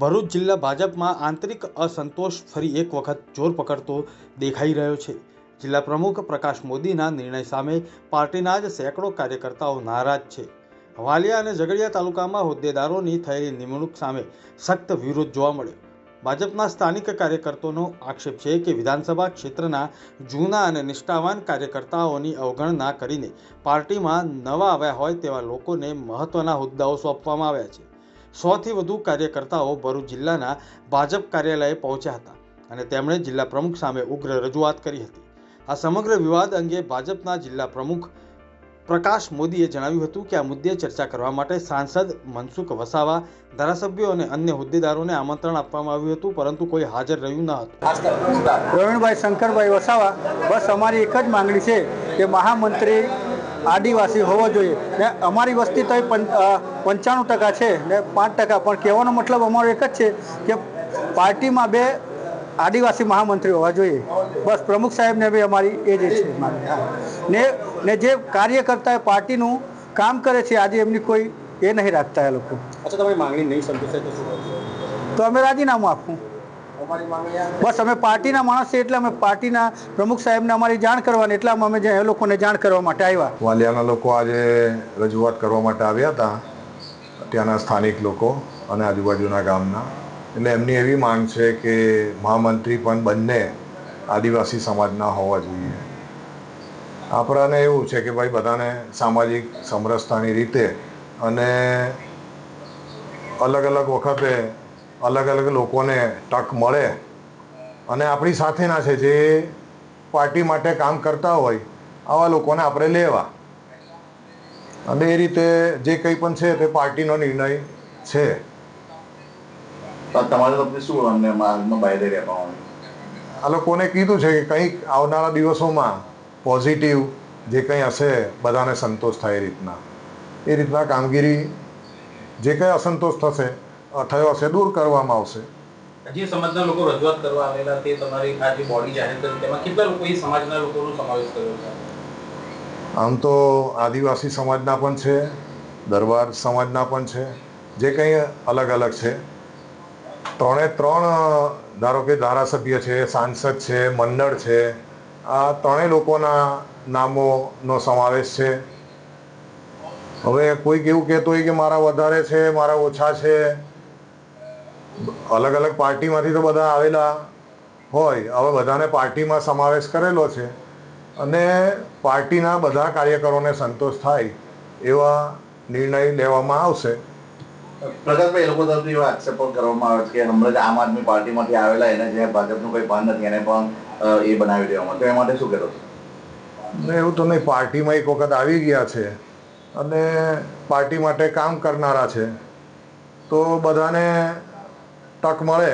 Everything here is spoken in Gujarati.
ભરૂચ જિલ્લા ભાજપમાં આંતરિક અસંતોષ ફરી એક વખત જોર પકડતો દેખાઈ રહ્યો છે. જિલ્લા પ્રમુખ પ્રકાશ મોદીના નિર્ણય સામે પાર્ટીના જ સેંકડો કાર્યકર્તાઓ નારાજ છે. વાલિયા અને ઝઘડિયા તાલુકામાં હોદ્દેદારોની થયેલી નિમણૂક સામે સખ્ત વિરોધ જોવા મળ્યો. ભાજપના સ્થાનિક કાર્યકર્તાઓનો આક્ષેપ છે કે વિધાનસભા ક્ષેત્રના જૂના અને નિષ્ઠાવાન કાર્યકર્તાઓની અવગણના કરીને પાર્ટીમાં નવા આવ્યા હોય તેવા લોકોને મહત્વના હોદ્દાઓ સોંપવામાં આવ્યા છે. સોથી વધુ કાર્યકર્તાઓ ભરૂચ જિલ્લાના ભાજપ કાર્યાલયે પહોંચ્યા હતા અને તેમણે જિલ્લા પ્રમુખ સામે ઉગ્ર રજૂઆત કરી હતી. આ સમગ્ર વિવાદ અંગે ભાજપના જિલ્લા પ્રમુખ પ્રકાશ મોદીએ જણાવ્યું હતું કે આ મુદ્દે ચર્ચા કરવા માટે સાંસદ મનસુખ વસાવા, ધારાસભ્યો અને અન્ય હોદ્દેદારોને આમંત્રણ આપવામાં આવ્યું હતું, પરંતુ કોઈ હાજર રહ્યું ન હતું. પ્રવીણભાઈ શંકરભાઈ વસાવા, બસ અમારી એક જ માંગણી છે કે મહામંત્રી આદિવાસી હોવો જોઈએ. ને અમારી વસ્તી તો પંચાણું ટકા છે ને પાંચ ટકા. પણ કહેવાનો મતલબ અમારો એક જ છે કે પાર્ટીમાં બે આદિવાસી મહામંત્રી હોવા જોઈએ. બસ પ્રમુખ સાહેબને બી અમારી એ જ છે ને ને જે કાર્યકર્તા પાર્ટીનું કામ કરે છે આજે એમની કોઈ એ નહીં રાખતા એ લોકો. અચ્છા તમારી માંગણી નહીં સંતોષાય તો તો અમે રાજીનામું આપવું બસ અમે પાર્ટીના માણસ છે એટલે અમે પાર્ટીના પ્રમુખ સાહેબને અમારી જાણ કરવાની એટલામાં અમે જે એ લોકોને જાણ કરવા માટે આવ્યા. વાલિયાના લોકો આજે રજૂઆત કરવા માટે આવ્યા હતા ત્યાંના સ્થાનિક લોકો અને આજુબાજુના ગામના. એટલે એમની એવી માંગ છે કે મહામંત્રી પણ બંને આદિવાસી સમાજના હોવા જોઈએ. આપણાને એવું છે કે ભાઈ બધાને સામાજિક સમરસતાની રીતે અને અલગ અલગ વખતે અલગ અલગ લોકોને તક મળે. અને આપણી સાથેના છે જે પાર્ટી માટે કામ કરતા હોય આવા લોકોને આપણે લેવા. અને એ રીતે જે કંઈ પણ છે તે પાર્ટીનો નિર્ણય છે. તો તમારે તમને શું અમને માર્ગમાં બહાર રહેવાનું? આ લોકોને કીધું છે કે કંઈક આવનારા દિવસોમાં પોઝિટિવ જે કંઈ હશે બધાને સંતોષ થાય એ રીતના. એ રીતના કામગીરી જે કંઈ અસંતોષ થશે થયો હશે દૂર કરવામાં આવશે. જે સમાજના લોકો રજૂઆત કરવા આવેલા તે તમારી આ જે બોડી જાહેર કરી તેમાં કેટલા લોકો એ સમાજના લોકોનો સમાવેશ કર્યો છે? આમ તો આદિવાસી સમાજના પણ છે દરબાર સમાજના પણ છે જે કંઈ અલગ અલગ છે. ત્રણે ત્રણ ધારો કે ધારાસભ્ય છે સાંસદ છે મંડળ છે આ ત્રણેય લોકોના નામોનો સમાવેશ છે. હવે કોઈક એવું કહેતું હોય કે મારા વધારે છે મારા ઓછા છે અલગ અલગ પાર્ટીમાંથી તો બધા આવેલા હોય. હવે બધાને પાર્ટીમાં સમાવેશ કરેલો છે અને પાર્ટીના બધા કાર્યકરોને સંતોષ થાય એવા નિર્ણય લેવામાં આવશે. પ્રકાશભાઈ એ લોકો તરફથી એવા આક્ષેપો કરવામાં આવે છે કે હમણાં જ આમ આદમી પાર્ટીમાંથી આવેલા એને જે ભાજપનું કંઈ ભાન નથી એને પણ એ બનાવી દેવામાં. તો એ માટે શું કરો છો એવું તો નહીં પાર્ટીમાં એક વખત આવી ગયા છે અને પાર્ટી માટે કામ કરનારા છે. તો બધાને તક મળે